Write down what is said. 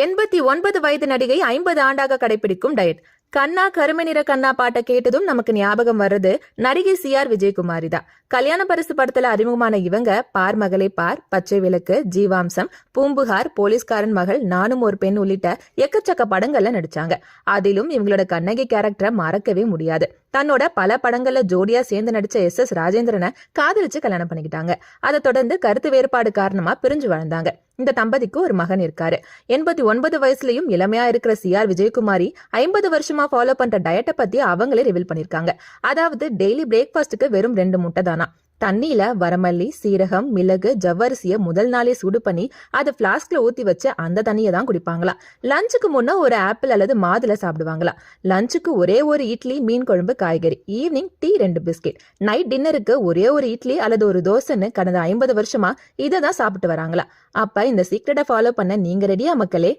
எண்பத்தி ஒன்பது வயது நடிகை ஐம்பது ஆண்டாக கடைபிடிக்கும் டயட். கண்ணா கருமை நிற கண்ணா பாட்டை கேட்டதும் நமக்கு ஞாபகம் வர்றது நடிகை சி ஆர் விஜயகுமாரி தான். கல்யாண பரிசு படத்துல அறிமுகமான இவங்க பார் மகளை பார் பச்சை விளக்கு ஜீவாம்சம் பூம்புகார் போலீஸ்காரன் மகள் நானும் ஒரு பெண் உள்ளிட்ட எக்கச்சக்க படங்கள்ல நடிச்சாங்க. அதிலும் இவங்களோட கண்ணகி கேரக்டரை மறக்கவே முடியாது. தன்னோட பல படங்கள்ல ஜோடியா சேர்ந்து நடிச்ச எஸ் எஸ் ராஜேந்திரனை காதலிச்சு கல்யாணம் பண்ணிக்கிட்டாங்க. அதை தொடர்ந்து கருத்து வேறுபாடு காரணமா பிரிஞ்சு வாழ்ந்தாங்க. இந்த தம்பதிக்கு ஒரு மகன் இருக்காரு. எண்பத்தி ஒன்பது வயசுலயும் இளமையா இருக்கிற சி ஆர் விஜயகுமாரி ஐம்பது வருஷமா ஃபாலோ பண்ற டயட்டை பத்தி அவங்களே ரிவீல் பண்ணிருக்காங்க. அதாவது டெய்லி பிரேக்ஃபாஸ்ட்டுக்கு வெறும் ரெண்டு முட்டை தானா. தண்ணியில வரமல்லி சீரகம் மிளகு ஜவ்வரிசிய முதல் நாளே சூடு பண்ணி அதை பிளாஸ்க்ல ஊத்தி வச்சு அந்த தண்ணியை தான் குடிப்பாங்களாம் லஞ்சுக்கு முன்ன ஒரு ஆப்பிள் அல்லது மாதுளை சாப்பிடுவாங்களாம் லஞ்சுக்கு ஒரே ஒரு இட்லி மீன் குழம்பு காய்கறி. ஈவினிங் டீ ரெண்டு பிஸ்கெட் நைட் டின்னருக்கு ஒரே ஒரு இட்லி அல்லது ஒரு தோசைன்னு கடந்த ஐம்பது வருஷமா இதை தான் சாப்பிட்டு வராங்களா? அப்ப இந்த சீக்ரெட்டை ஃபாலோ பண்ண நீங்க ரெடியா மக்களே?